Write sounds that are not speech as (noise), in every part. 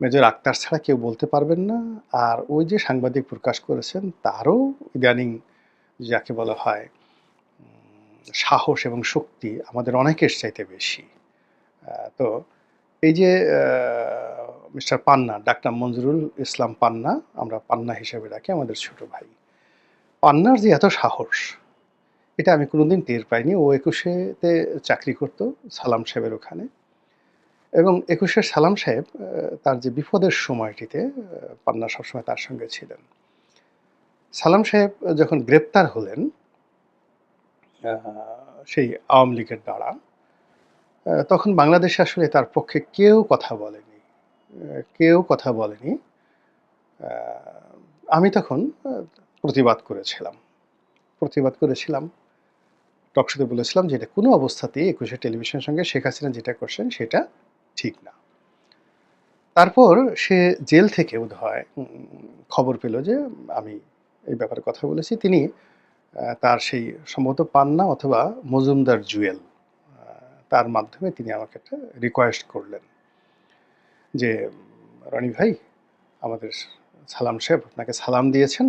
Major Akter ছাড়া কেউ বলতে পারবেন না। আর ওই যে সাংবাদিক প্রকাশ করেছেন, তারও ইদানিং যাকে বলা হয় সাহস এবং শক্তি আমাদের অনেকের চাইতে বেশি। তো এই যে মিস্টার পান্না, ডাক্তার মঞ্জুরুল ইসলাম পান্না, আমরা পান্না হিসেবে ডাকি আমাদের ছোট ভাই। পান্নার যে এত সাহস, এটা আমি কোনোদিন টের পাইনি। ও একুশেতে চাকরি করতো সালাম সাহেবের ওখানে। এবং একুশের সালাম সাহেব তার যে বিপদের সময়টিতে পান্না সবসময় তার সঙ্গে ছিলেন। সালাম সাহেব যখন গ্রেপ্তার হলেন সেই আওয়ামী লীগের দ্বারা তখন বাংলাদেশে আসলে তার পক্ষে কেউ কথা বলেনি। কেউ কথা বলেনি। আমি তখন প্রতিবাদ করেছিলাম। প্রতিবাদ করেছিলাম। টকশোতে বলেছিলাম যে, এটা কোনো অবস্থাতেই একুশে টেলিভিশনের সঙ্গে শেখ হাসিনা যেটা করছেন, সেটা ঠিক না। তারপর সে জেল থেকে হয় খবর পেল যে আমি এই ব্যাপারে কথা বলেছি। তিনি তার সেই সম্ভবত পান্না অথবা মজুমদার জুয়েল তার মাধ্যমে তিনি আমাকে একটা রিকোয়েস্ট করলেন যে, রনি ভাই, আমাদের সালাম সাহেব আপনাকে সালাম দিয়েছেন।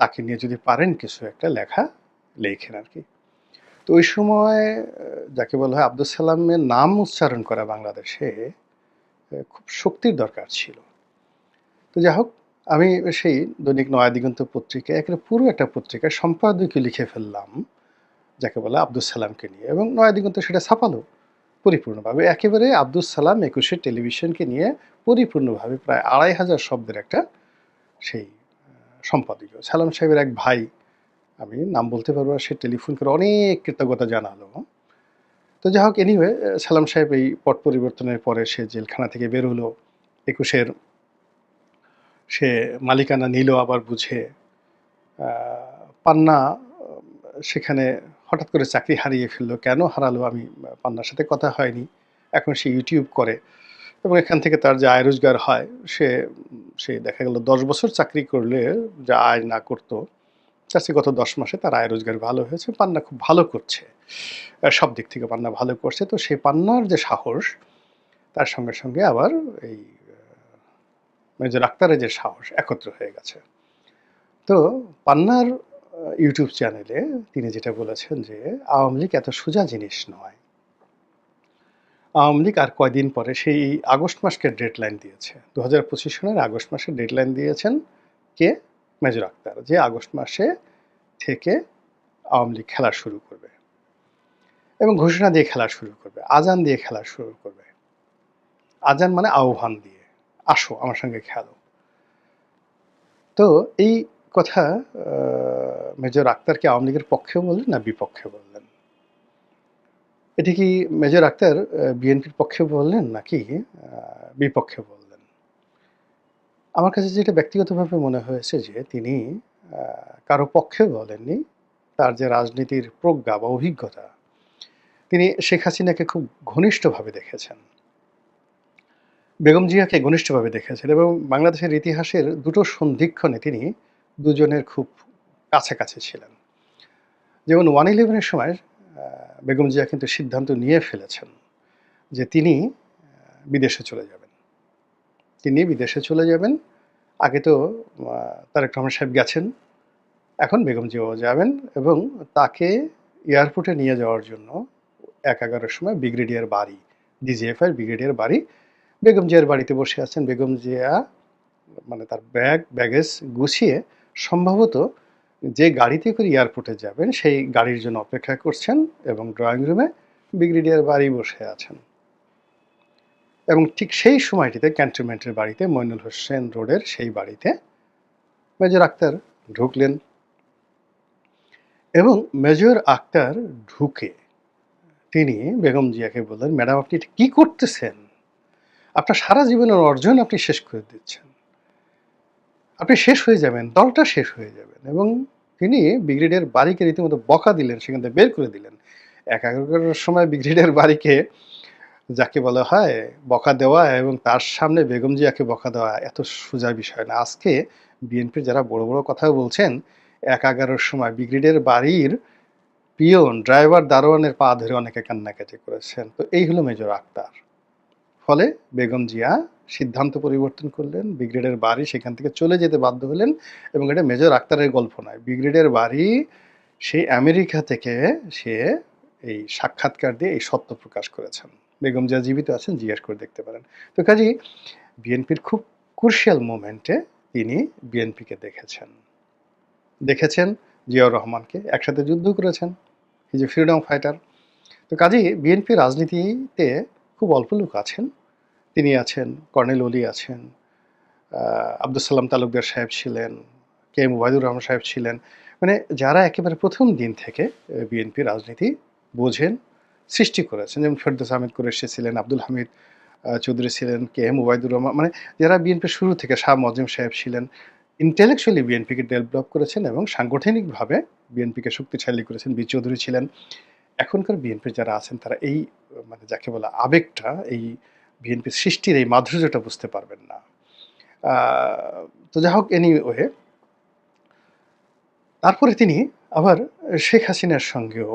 তাকে নিয়ে যদি পারেন কিছু একটা লেখা, লেখেন আর কি। তো ওই সময় যাকে বলা হয় আব্দুল সালামের নাম উচ্চারণ করা বাংলাদেশে খুব শক্তির দরকার ছিল। তো যাই হোক, আমি সেই দৈনিক নয়া দিগন্ত পত্রিকায় একেবারে পুরো একটা পত্রিকায় সম্পাদকীয় লিখে ফেললাম, যাকে বলে আব্দুল সালামকে নিয়ে। এবং নয়া দিগন্ত সেটা ছাপালো পরিপূর্ণভাবে। একেবারে আব্দুল সালাম একুশে টেলিভিশনকে নিয়ে পরিপূর্ণভাবে প্রায় আড়াই হাজার শব্দের একটা সেই সম্পাদকীয়। সালাম সাহেবের এক ভাই আমি নাম বলতে পারব সে টেলিফোন করে অনেক কৃতজ্ঞতা জানালো। তো যাই হোক এনিওয়ে সালাম সাহেব এই পট পরিবর্তনের পরে সে জেলখানা থেকে বের হলো। একুশের সে মালিকানা নিল আবার বুঝে। পান্না, সেখানে হঠাৎ করে চাকরি হারিয়ে ফেলল। কেন হারালো আমি পান্নার সাথে কথা হয়নি। এখন সে ইউটিউব করে এবং এখান থেকে তার যে আয় রোজগার হয়, সে সে দেখা গেল দশ বছর চাকরি করলে যা আয় না করতো। চেয়ে গত দশ মাসে তার আয় রোজগার ভালো হয়েছে, পান্না খুব ভালো করছে। সব দিক থেকে পান্না ভালো করছে। তো সেই পান্নার যে সাহস, তার সঙ্গে সঙ্গে আবার এই মেজর আক্তারের যে সাহস একত্র হয়ে গেছে। তো পান্নার ইউটিউব চ্যানেলে তিনি যেটা বলেছেন যে, আওয়ামী লীগ এত সোজা জিনিস নয়। আওয়ামী লীগ আর কয়দিন পরে সেই আগস্ট মাসকে ডেডলাইন দিয়েছে। দু হাজার পঁচিশ সনের আগস্ট মাসে ডেডলাইন দিয়েছেন কে? মেজর আক্তার যে আগস্ট মাসে থেকে আওয়ামী লীগ খেলা শুরু করবে এবং ঘোষণা দিয়ে খেলা শুরু করবে, আজান দিয়ে খেলা শুরু করবে। আজান মানে আহ্বান দিয়ে, আসো আমার সঙ্গে খেলো। তো এই কথা মেজর আক্তারকে আওয়ামী লীগের পক্ষে বললেন না বিপক্ষে বললেন? এটি কি মেজর আক্তার বিএনপির পক্ষে বললেন নাকি? বিপক্ষে বললেন। আমার কাছে যেটা ব্যক্তিগতভাবে মনে হয়েছে যে তিনি কারও পক্ষে বলেননি তার যে রাজনীতির প্রজ্ঞা বা অভিজ্ঞতা, তিনি শেখ হাসিনাকে খুব ঘনিষ্ঠভাবে দেখেছেন। বেগম জিয়াকে ঘনিষ্ঠভাবে দেখেছেন এবং বাংলাদেশের ইতিহাসের দুটো সন্ধিক্ষণে তিনি দুজনের খুব কাছাকাছি ছিলেন। যেমন ওয়ান ইলেভেনের সময় বেগম জিয়া কিন্তু সিদ্ধান্ত নিয়ে ফেলেছেন যে তিনি বিদেশে চলে যাবেন। তিনি বিদেশে চলে যাবেন। আগে তো তারেক রহমান সাহেব গেছেন। এখন বেগম জিয়াও যাবেন এবং তাকে এয়ারপোর্টে নিয়ে যাওয়ার জন্য এক এগারোর সময় ব্রিগেডিয়ার বাড়ি ডিজিএফআই ব্রিগেডিয়ার বাড়ি, বেগম জিয়ার বাড়িতে বসে আছেন। বেগম জিয়া মানে তার ব্যাগ, ব্যাগেজ গুছিয়ে সম্ভবত যে গাড়িতে করে এয়ারপোর্টে যাবেন, সেই গাড়ির জন্য অপেক্ষা করছেন এবং ড্রয়িং রুমে ব্রিগেডিয়ার বাড়ি বসে আছেন। এবং ঠিক সেই সময়টিতে ক্যান্টনমেন্টের বাড়িতে মইনুল হোসেন রোডের সেই বাড়িতে মেজর আক্তার ঢুকলেন। এবং মেজর আক্তার ঢুকে তিনি বেগম জিয়াকে বললেন, ম্যাডাম, আপনি এটা কি করতেছেন? আপনার সারা জীবনের অর্জন আপনি শেষ করে দিচ্ছেন। আপনি শেষ হয়ে যাবেন, দলটা শেষ হয়ে যাবেন। এবং তিনি ব্রিগেডিয়ার বাড়িকে রীতিমতো বকা দিলেন, সেখান থেকে বের করে দিলেন। এক এগারোটার সময় ব্রিগেডিয়ার বাড়িকে যাকে বলা হয় বকা দেওয়া এবং তার সামনে বেগম জিয়াকে বকা দেওয়া এত সোজা বিষয় না। আজকে বিএনপির যারা বড় বড় কথা বলছেন, এক এগারোর সময় ব্রিগেডিয়ার বাড়ির পিয়ন, ড্রাইভার দারোয়ানের পা ধরে অনেকে কান্নাকাটি করেছেন। তো এই হলো মেজর আক্তার। ফলে বেগম জিয়া সিদ্ধান্ত পরিবর্তন করলেন, ব্রিগেডের বাড়ি সেখান থেকে চলে যেতে বাধ্য হলেন এবং এটা মেজর আক্তারের গল্প নয়। ব্রিগেডের বাড়ি সেই আমেরিকা থেকে সে এই সাক্ষাৎকার দিয়ে এই সত্য প্রকাশ করেছেন। বেগম জিয়া জীবিত আছেন, জিজ্ঞেস করে দেখতে পারেন। তো কাজী বিএনপির খুব ক্রুশিয়াল মোমেন্টে তিনি বিএনপিকে দেখেছেন। দেখেছেন জিয়াউর রহমানকে, একসাথে যুদ্ধ করেছেন, এই যে ফ্রিডম ফাইটার তো কাজেই বিএনপি রাজনীতিতে খুব অল্প লোক আছেন। তিনি আছেন, কর্নেল অলি আছেন আব্দুল সালাম তালুকদার সাহেব ছিলেন, কে এম ওয়াহিদুর রহমান সাহেব ছিলেন। মানে যারা একেবারে প্রথম দিন থেকে বিএনপি রাজনীতি বোঝেন সৃষ্টি করেছেন। যেমন ফেরদৌস আহমেদ কুরেশি ছিলেন, আব্দুল হামিদ চৌধুরী ছিলেন, কে এম ওবায়দুর রহমান মানে যারা বিএনপির শুরু থেকে শাহ মজিম সাহেব ছিলেন ইন্টেলেকচুয়ালি বিএনপিকে ডেভেলপ করেছেন এবং সাংগঠনিকভাবে বিএনপিকে শক্তিশালী করেছেন। বি চৌধুরী ছিলেন। এখনকার বিএনপির যারা আছেন, তারা এই মানে যাকে বলা আবেগটা, এই বিএনপির সৃষ্টির এই মাধুর্যটা বুঝতে পারবেন না। তো যাই হোক এনিওয়ে তারপরে তিনি আবার শেখ হাসিনার সঙ্গেও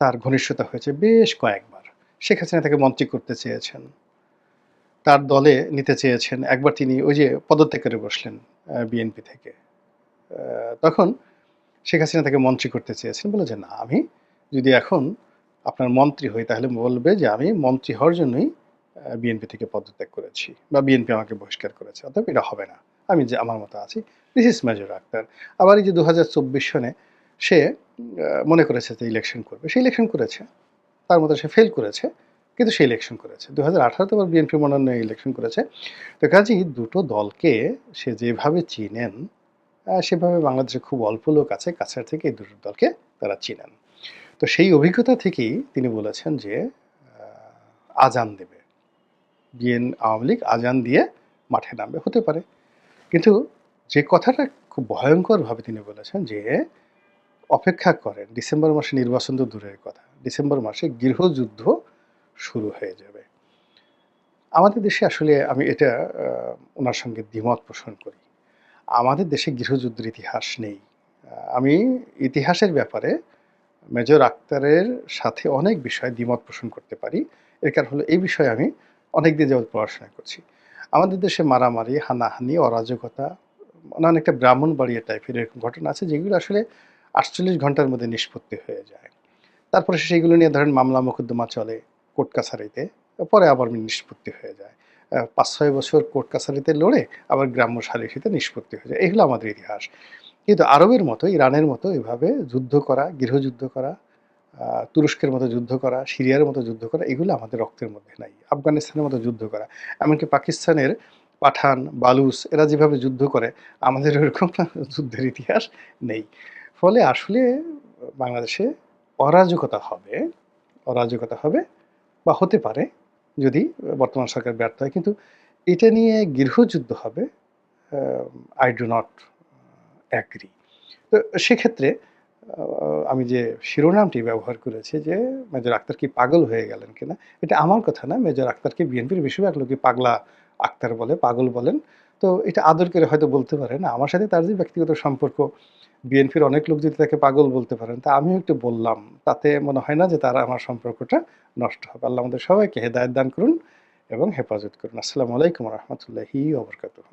তার ঘনিষ্ঠতা হয়েছে বেশ কয়েকবার। শেখ হাসিনা তাকে মন্ত্রী করতে চেয়েছেন। তার দলে নিতে চেয়েছেন। একবার তিনি ওই যে পদত্যাগ করে বসলেন বিএনপি থেকে। তখন শেখ হাসিনা তাকে মন্ত্রী করতে চেয়েছেন। বলে যে, না, আমি যদি এখন আপনার মন্ত্রী হই, তাহলে বলবে যে, আমি মন্ত্রী হওয়ার জন্যই বিএনপি থেকে পদত্যাগ করেছি বা বিএনপি আমাকে বহিষ্কার করেছে। অতএব এটা হবে না। আমি যে, আমার মতো আছি দিস ইজ মেজর আক্তার আবার এই যে দু হাজার চব্বিশ সনে সে মনে করেছে যে ইলেকশন করবে। সে ইলেকশন করেছে। তার মতো সে ফেল করেছে, কিন্তু সে ইলেকশন করেছে। দু হাজার আঠারোতে আবার বিএনপি মনোনয়ন ইলেকশন করেছে। তো কাজেই দুটো দলকে সে যেভাবে চিনেন সেভাবে বাংলাদেশে খুব অল্প লোক আছে, কাছার থেকে এই দুটো দলকে তারা চিনেন। তো সেই অভিজ্ঞতা থেকেই তিনি বলেছেন যে আজান দেবে। বিএন আওয়ামী লীগ আজান দিয়ে মাঠে নামবে। হতে পারে। কিন্তু যে কথাটা খুব ভয়ঙ্করভাবে তিনি বলেছেন যে অপেক্ষা করেন, ডিসেম্বর মাসে নির্বাচন তো দূরের কথা, ডিসেম্বর মাসে গৃহযুদ্ধ শুরু হয়ে যাবে। আমাদের দেশে আসলে আমি এটা ওনার সঙ্গে দ্বিমত পোষণ করি। আমাদের দেশে গৃহযুদ্ধের ইতিহাস নেই। আমি ইতিহাসের ব্যাপারে মেজর আক্তারের সাথে অনেক বিষয়ে দ্বিমত পোষণ করতে পারি। এর কারণ হলো এই বিষয়ে আমি অনেক দিন যাবত পড়াশোনা করছি। আমাদের দেশে মারামারি, হানাহানি, অরাজকতা মানে অনেকটা ব্রাহ্মণ বাড়িয়া টাইপের এরকম ঘটনা আছে যেগুলো আসলে আটচল্লিশ ঘণ্টার মধ্যে নিষ্পত্তি হয়ে যায়। তারপরে সেগুলো নিয়ে ধরেন মামলা মোকদ্দমা চলে কোর্ট কাছারিতে, পরে আবার নিষ্পত্তি হয়ে যায়। পাঁচ ছয় বছর কোর্ট কাছারিতে লড়ে আবার গ্রাম্য সালিসিতে নিষ্পত্তি হয়ে যায়। এগুলো আমাদের ইতিহাস। কিন্তু আরবের মতো, ইরানের মতো এভাবে যুদ্ধ করা, গৃহযুদ্ধ করা তুরস্কের মতো যুদ্ধ করা, সিরিয়ার মতো যুদ্ধ করা, এগুলো আমাদের রক্তের মধ্যে নাই। আফগানিস্তানের মতো যুদ্ধ করা, এমনকি পাকিস্তানের পাঠান, বালুচ, এরা যেভাবে যুদ্ধ করে, আমাদের ওরকম (laughs) যুদ্ধের ইতিহাস নেই। ফলে আসলে বাংলাদেশে অরাজকতা হবে অরাজকতা হবে বা হতে পারে যদি বর্তমান সরকার ব্যর্থ হয়। কিন্তু এটা নিয়ে গৃহযুদ্ধ হবে আই ডু নট অ্যাগ্রি তো সেক্ষেত্রে আমি যে শিরোনামটি ব্যবহার করেছি যে মেজর আক্তার কি পাগল হয়ে গেলেন কিনা, এটা আমার কথা না। মেজর আক্তারকে বিএনপির বেশিরভাগ লোকই পাগলা আক্তার বলে, পাগল বলেন। তো এটা আদর করে হয়তো বলতে পারেন আমার সাথে তার যে ব্যক্তিগত সম্পর্ক বিএনপির অনেক লোক যদি তাকে পাগল বলতে পারেন, তা আমিও একটু বললাম। তাতে মনে হয় না যে তারা আমার সম্পর্কটা নষ্ট হবে। আল্লাহ আমাদের সবাইকে হেদায়ত দান করুন এবং হেফাজত করুন। আসসালামু আলাইকুম রহমতুল্লাহি ওবরকাতুহ